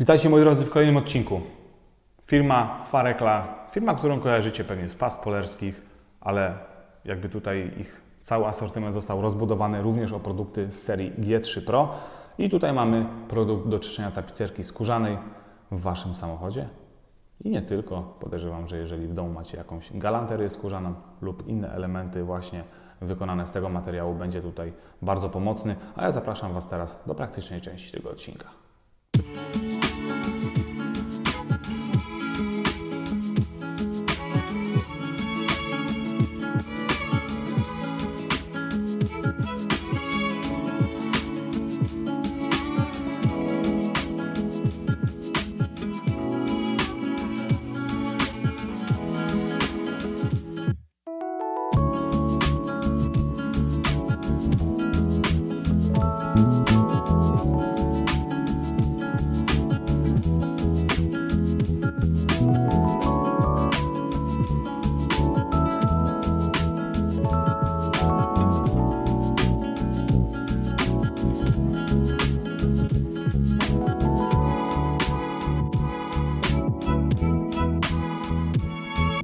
Witajcie moi drodzy w kolejnym odcinku. Firma Farekla, firma, którą kojarzycie pewnie z pas polerskich, ale jakby tutaj ich cały asortyment został rozbudowany również o produkty z serii G3 Pro. I tutaj mamy produkt do czyszczenia tapicerki skórzanej w Waszym samochodzie. I nie tylko. Podejrzewam, że jeżeli w domu macie jakąś galanterię skórzaną lub inne elementy właśnie wykonane z tego materiału, będzie tutaj bardzo pomocny. A ja zapraszam Was teraz do praktycznej części tego odcinka.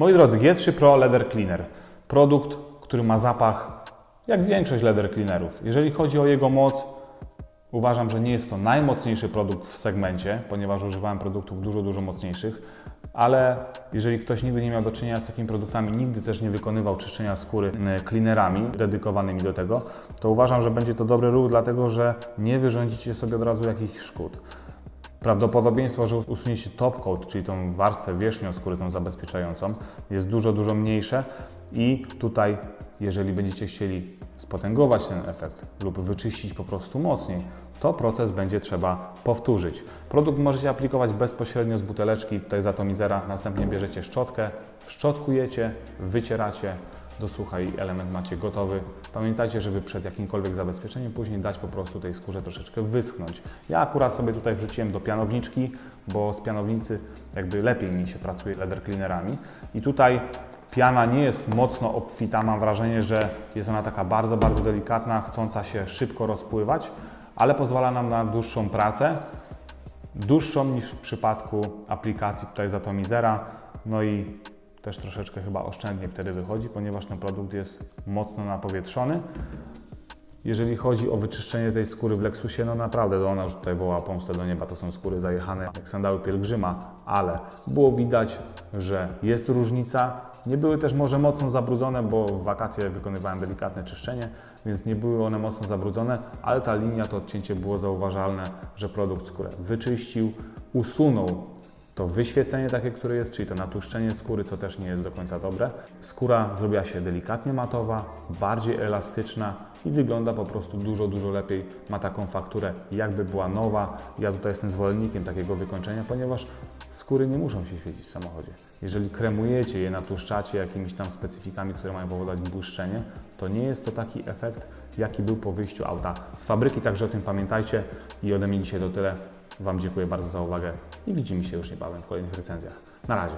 Moi drodzy, G3 Pro Leather Cleaner. Produkt, który ma zapach jak większość leather cleanerów. Jeżeli chodzi o jego moc, uważam, że nie jest to najmocniejszy produkt w segmencie, ponieważ używałem produktów dużo, dużo mocniejszych, ale jeżeli ktoś nigdy nie miał do czynienia z takimi produktami, nigdy też nie wykonywał czyszczenia skóry e, cleanerami dedykowanymi do tego, to uważam, że będzie to dobry ruch, dlatego że nie wyrządzicie sobie od razu jakichś szkód. Prawdopodobieństwo, że usuniecie top coat, czyli tą warstwę wierzchnią skóry, tą zabezpieczającą, jest dużo, dużo mniejsze i tutaj, jeżeli będziecie chcieli spotęgować ten efekt lub wyczyścić po prostu mocniej, to proces będzie trzeba powtórzyć. Produkt możecie aplikować bezpośrednio z buteleczki, tutaj z atomizera, następnie bierzecie szczotkę, szczotkujecie, wycieracie, do sucha i element macie gotowy. Pamiętajcie, żeby przed jakimkolwiek zabezpieczeniem później dać po prostu tej skórze troszeczkę wyschnąć. Ja akurat sobie tutaj wrzuciłem do pianowniczki, bo z pianownicy jakby lepiej mi się pracuje z leather cleanerami. I tutaj piana nie jest mocno obfita, mam wrażenie, że jest ona taka bardzo, bardzo delikatna, chcąca się szybko rozpływać, ale pozwala nam na dłuższą pracę, dłuższą niż w przypadku aplikacji tutaj z Atomizera. No i też troszeczkę chyba oszczędnie wtedy wychodzi, ponieważ ten produkt jest mocno napowietrzony. Jeżeli chodzi o wyczyszczenie tej skóry w Lexusie, no naprawdę to ona już tutaj woła pomstę do nieba. To są skóry zajechane jak sandały pielgrzyma, ale było widać, że jest różnica. Nie były też może mocno zabrudzone, bo w wakacje wykonywałem delikatne czyszczenie, więc nie były one mocno zabrudzone, ale ta linia, to odcięcie było zauważalne, że produkt skórę wyczyścił, usunął to wyświecenie takie, które jest, czyli to natłuszczenie skóry, co też nie jest do końca dobre. Skóra zrobiła się delikatnie matowa, bardziej elastyczna i wygląda po prostu dużo, dużo lepiej. Ma taką fakturę, jakby była nowa. Ja tutaj jestem zwolennikiem takiego wykończenia, ponieważ skóry nie muszą się świecić w samochodzie. Jeżeli kremujecie je, natłuszczacie jakimiś tam specyfikami, które mają powodować błyszczenie, to nie jest to taki efekt, jaki był po wyjściu auta z fabryki, także o tym pamiętajcie i ode mnie dzisiaj to tyle. Wam dziękuję bardzo za uwagę i widzimy się już niebawem w kolejnych recenzjach. Na razie.